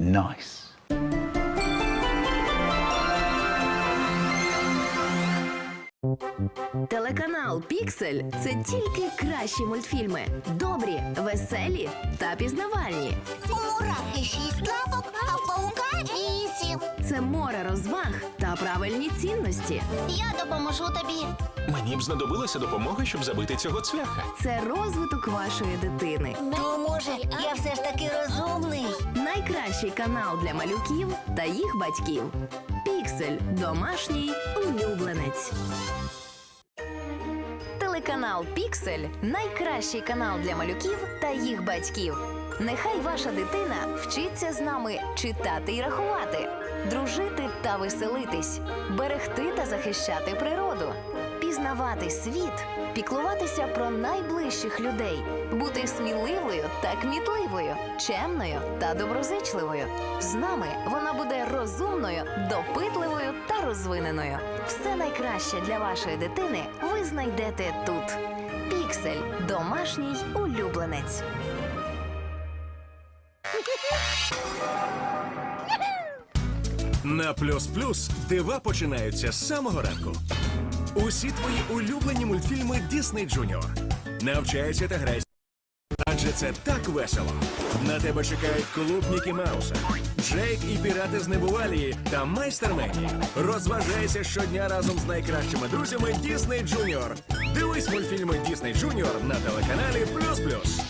Nice. Телеканал Піксель це тільки кращі мультфільми. Добрі, веселі та пізнавальні. У мурахи шість лапок, а в паука вісім. Це море розваг та правильні цінності. Я допоможу тобі. Мені б знадобилася допомога, щоб забити цього цвяха. Це розвиток вашої дитини. То може, я все ж таки розумний. Найкращий канал для малюків та їх батьків. Піксель домашній улюбленець. Телеканал Піксель найкращий канал для малюків та їх батьків. Нехай ваша дитина вчиться з нами читати і рахувати, дружити та веселитись, берегти та захищати природу, пізнавати світ, піклуватися про найближчих людей, бути сміливою та кмітливою, чемною та доброзичливою. З нами вона буде розумною, допитливою та розвиненою. Все найкраще для вашої дитини ви знайдете тут. Піксель домашній улюбленець. На плюс плюс дива починаються з самого ранку. Усі твої улюблені мультфільми Disney Junior. Навчайся та грайся. Адже це так весело. На тебе чекають клуб Мікі Мауса, Джейк і пірати з Небувалії та майстер Мені. Розважайся щодня разом з найкращими друзями Disney Junior. Дивись мультфільми Disney Junior на телеканалі Плюс Плюс.